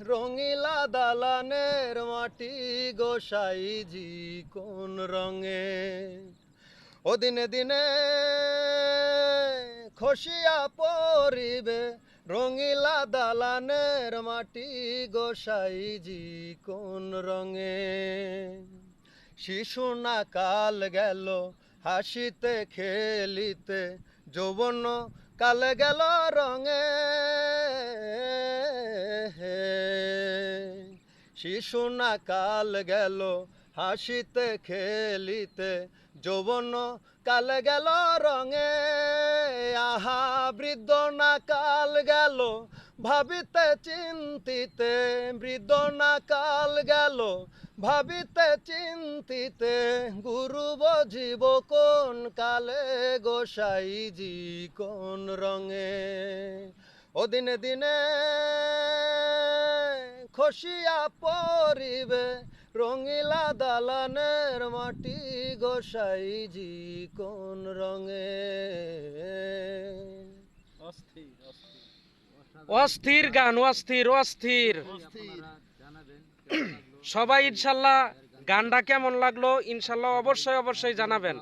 রঙিলা দালানের মাটি গোসাইজি কোন রঙে? ও দিনে দিনে খসিয়া পরিবে রঙিলা দালানের মাটি গোসাইজি কোন রঙে? শিশু না কাল গেল হাসিতে খেলিতে, যৌবন কাল গেল রঙে। শিশু না কাল গেল, হাসিতে খেলিতে, যৌবন কাল গেল রঙে। আহা, বৃদ্ধ না কাল গেল, ভাবিতে চিন্তিতে। বৃদ্ধ না কাল গেল, ভাবিতে চিন্তিতে। গুরু বজিব কোন কালে গোসাইজি কোন রঙে। ও দিনে দিনে খসিয়া পরিবে রঙিলা দালানের মাটি গোসাইজি কোন রঙে? অস্থির গান অস্থির। অস্থির। সবাই ইনশাল্লাহ গানটা কেমন লাগল ইনশাল্লাহ অবশ্যই অবশ্যই জানাবেন।